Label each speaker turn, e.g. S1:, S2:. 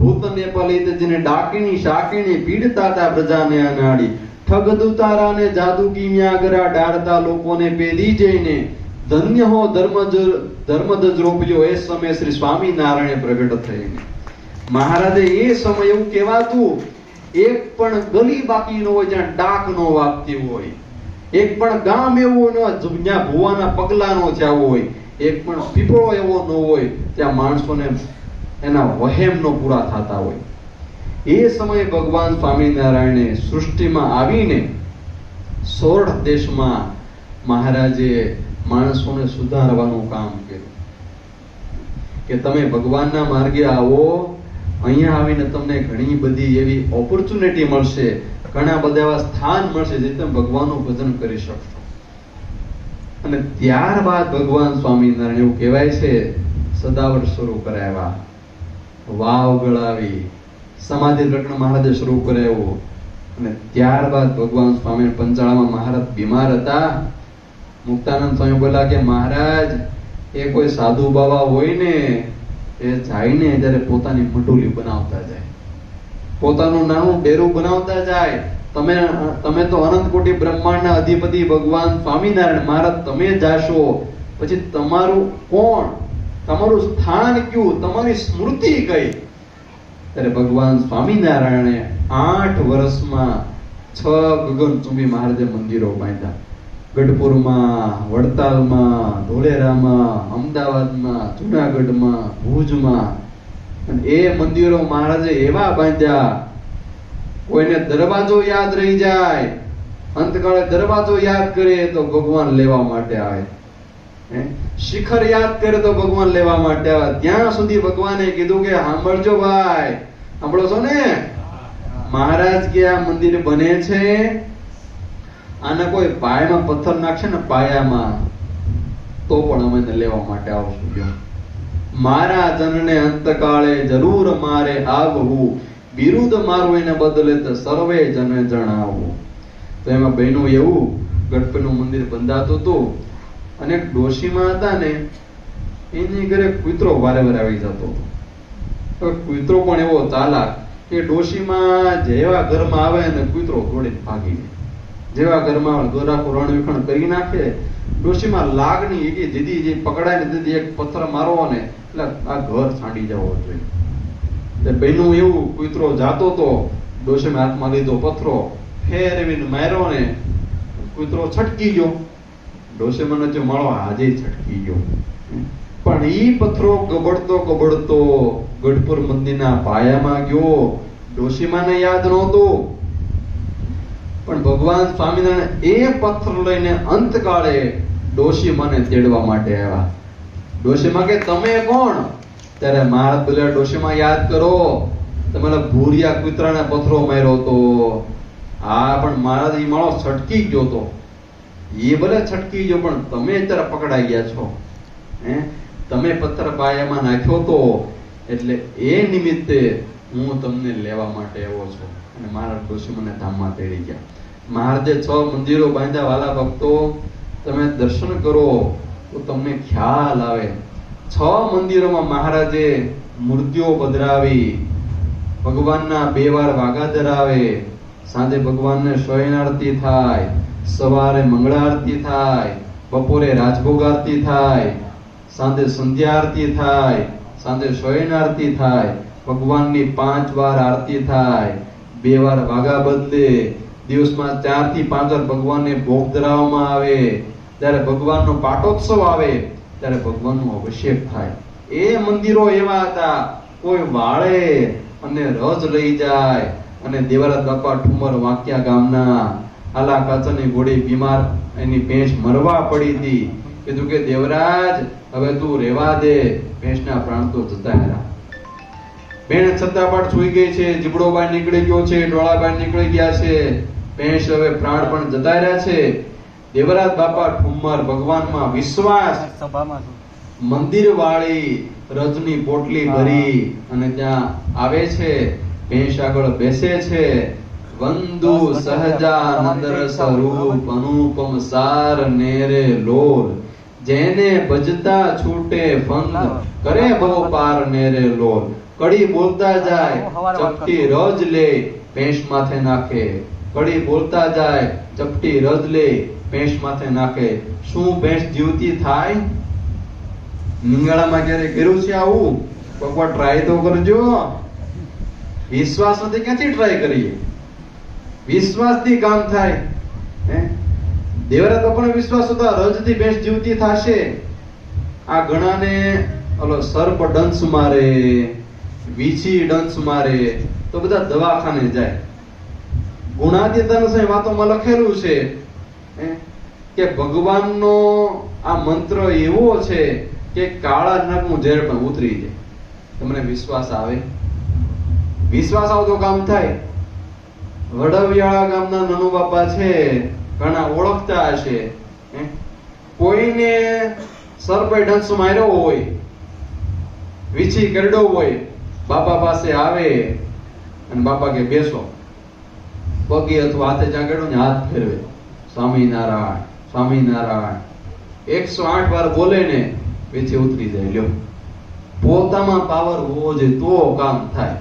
S1: ભૂતને પલિત જેને ડાકીણી શાકીણી પીડતા તા પ્રજાને અનાડી ઠગ દુતારાને જાદુ કિમ્યાગરા ડાળતા લોકોને પેદી જઈને ધન્ય હો ધર્મજ ધર્મદજ રોપ્યો એ સમય શ્રી સ્વામિનારાયણ પ્રગટ થઈને. મહારાજે એ સમય એવું કહેવાતું, એક પણ ગલી બાકી ન હોય જ્યાં ડાક નો વાગતી હોય, એક પણ ગામ એવું ન જ્યાં ભુવાના પગલા નો હોય, એક પણ પીપળો એવો ન હોય, ત્યાં માણસોને એના વહેમનો પૂરા થતા હોય. એ સમયે ભગવાન સ્વામિનારાયણે સૃષ્ટિમાં આવીને સોરઠ દેશમાં મહારાજે માણસોને સુધારવાનું કામ કર્યું. કે તમે ભગવાનના માર્ગે આવો, અહીંયા આવીને તમને ઘણી બધી એવી ઓપોર્ચ્યુનિટી મળશે, ઘણા બધા એવા સ્થાન મળશે જે તમે ભગવાનનું ભજન કરી શકશો. અને ત્યારબાદ ભગવાન સ્વામિનારાયણ એવું કહેવાય છે, સદાવર શરૂ કરાવ્યા વાવ ગળાવી સમાધિ પ્રકરણ મહારાજે શરૂ કરાવ્યો અને ત્યારબાદ ભગવાન સ્વામી પંચાળામાં મહારાજ બીમાર હતા. મુક્તાનંદ સ્વામી બોલા કે, મહારાજ, એ કોઈ સાધુ બાવા હોય ને, એ જાઈને ત્યારે પોતાની મટુલી બનાવતા જાય. પોતાનું નાનું ડેરું બનાવતા જાય. તમે તમે તો અનંત કોટી બ્રહ્માંડના અધિપતિ ભગવાન સ્વામિનારાયણ. મહારાજ, તમે જાશો. પછી તમારું કોણ? તમારું સ્થાન કયું? તમારી સ્મૃતિ કઈ? ત્યારે ભગવાન સ્વામિનારાયણે આઠ વર્ષમાં છ ગગનચુંબી મહારાજે મંદિરો બાંધ્યા. ગઢપુરમાં, વડતાલમાં, ધોલેરામાં, અમદાવાદમાં, જુનાગઢમાં, ભુજમાં. અને એ મંદિરો મહારાજે એવા બાંધ્યા, કોઈને દરવાજો યાદ રહી જાય, અંતકાળે દરવાજો યાદ કરે તો ભગવાન લેવા માટે આવે? શિખર યાદ કરે તો ભગવાન લેવા માટે. ત્યાં સુધી ભગવાને કીધું કે સાંભળજો ભાઈ. સાંભળો છો ને? મહારાજ કે આ મંદિર બને છે. આને કોઈ પાયામાં પથ્થર નાખશે ને પાયામાં, તો પણ અમે લેવા માટે આવશું મારા જનને અંતકાળે જરૂર મારે આવવું. બિરુદ મારું એને બદલે તો સર્વે જને જણાવવું તો એમાં બહેનો એવું ગણપતિનું મંદિર બંધાતું હતું. અને ડોશીમાં હતા ને, એની ઘરે કૂતરો વારે વારે આવી જતો. હતો કૂતરો પણ એવો ચાલાક કે ડોશીમાં જેવા ઘરમાં આવે ને કૂતરો દોડીને ભાગી જાય. જેવા ઘરમાં ગોરાખું રણવિખણ કરી નાખે. ડોશીમાં લાગણી એકી દીદી જે પકડાય ને દીદી એક પથ્થર મારો ને, એટલે આ ઘર છાંડી જવો જોઈએ. એટલે બહેનું એવું, કૂતરો જાતો તો ડોશીમાં હાથમાં લીધો પથ્થરો, ફેરવીને માર્યો ને, કૂતરો છટકી ગયો. ડોશીમાં જો માળો આજે છટકી ગયો. પણ એ પથરો ગબડતો ગબડતો ગઢપુર મંદિરના પાયામાં ગયો. ડોશીમાને યાદ નહોતો. પણ ભગવાન સ્વામિનારાયણ એ પથ્થર લઈને અંતકાળે ડોશીમાને તેડવા માટે આવ્યા. ડોશીમા કે, તમે કોણ? ત્યારે મહારાજ બોલ્યા, ડોશીમા, યાદ કરો તમે ભૂરિયા કૂતરાને પથરો માર્યો તો હા, પણ મહારાજ ઈ માળો છટકી ગયો તો. એ ભલે છટકી ગયો, પણ તમે અત્યારે પકડાઈ ગયા છો. હે? તમે પથ્થર પાયામાં નાખ્યો તો, એટલે એ નિમિત્તે હું તમને લેવા માટે આવ્યો છું. અને મહારાજ ડોશી મને ધામમાં તેડી ગયા. મહારાજે છ મંદિરો બાંધ્યા, વાલા ભક્તો, તમે દર્શન કરો તો તમને ખ્યાલ આવે. છ મંદિરોમાં મહારાજે મૂર્તિઓ પધરાવી, ભગવાનના બે વાર વાઘા ધરાવે, સાંજે ભગવાનને શયન આરતી થાય. સવારે મંગળા આરતી થાય, બપોરે રાજભોગ આરતી થાય, સાંજે સંધ્યા આરતી થાય, સાંજે શયન આરતી થાય, ભગવાનની પાંચ વાર આરતી થાય, બે વાર વાઘા બદલે, દિવસમાં ચારથી પાંચ વાર ભગવાનને ભોગ ધરાવવામાં આવે, જ્યારે ભગવાનનો પાટોત્સવ આવે, ત્યારે ભગવાનનો અભિષેક થાય. એ મંદિરો એવા હતા, કોઈ વાળે અને રજ લઈ જાય અને દેવરાજ બાપા ઠુમર વાંક્યા ગામના આલા કાચરની ઘોડી બીમાર એની ભેંસ મરવા પડી હતી. કીધું કે દેવરાજ હવે તું રેવા દે. ભેંસના પ્રાણ તો જતા રહ્યા. ભેણ છતાં પણ સુઈ ગઈ છે. જીબડો બહાર નીકળી ગયો છે. ડોળા બહાર નીકળી ગયા છે. ભેંસ હવે પ્રાણ પણ જતા રહ્યા છે. દેવરાજ બાપા ઠુમ્મર ભગવાનમાં વિશ્વાસ.
S2: સભામાં
S1: મંદિર વાળી રજની પોટલી ભરી અને ત્યાં આવે છે. ભેંસ આગળ બેસે છે. વંદુ સહજાનંદ અનુપમ સાર નેરે લોલ જેને ભજતા છૂટે ફંદ કરે ભવ પાર નેરે લોલ કડી બોલતા જાય, ચપટી રજ લે પેશ માથે નાખે. કડી બોલતા જાય, ચપટી રજ લે પેશ માથે નાખે. શું ભેંસ જીવતી થાય? નિંગાળામાં ક્યારે કર્યું છે આવું? કોકવાર ટ્રાય તો કરજો. વિશ્વાસ નથી ક્યાંથી ટ્રાય કરીએ? વિશ્વાસથી કામ થાય, હે? દેવરા તો પણ વિશ્વાસ હતો, રજથી ભેંસ જીવતી થશે. આ ઘણાને, ઓલો સર્પ ડંસ મારે, વીછી ડંસ મારે, તો બધા દવાખાને જાય. ગુણાતીતાનું સાહેબ વાતોમાં લખેલું છે કે ભગવાનનો આ મંત્ર એવો છે કે કાળા નરનું ઝેર પણ ઉતરી જાય. તમને વિશ્વાસ આવે? વિશ્વાસ આવતો કામ થાય. વડવિયાળા ગામના નાનો બાપા છે, ઘણા ઓળખતા હશે. કોઈને સરપે ડંસ માર્યો હોય, વીછી કરડો હોય, બાપા પાસે આવે અને બાપા કે બેસો. પગે અથવા હાથે ચાંગડો ને હાથ ફેરવે. સ્વામિનારાયણ સ્વામિનારાયણ. એકસો આઠ વાર બોલે ને વીછી ઉતરી જાય. લ્યો. પોતામાં પાવર હોવો જોઈએ, તો કામ થાય.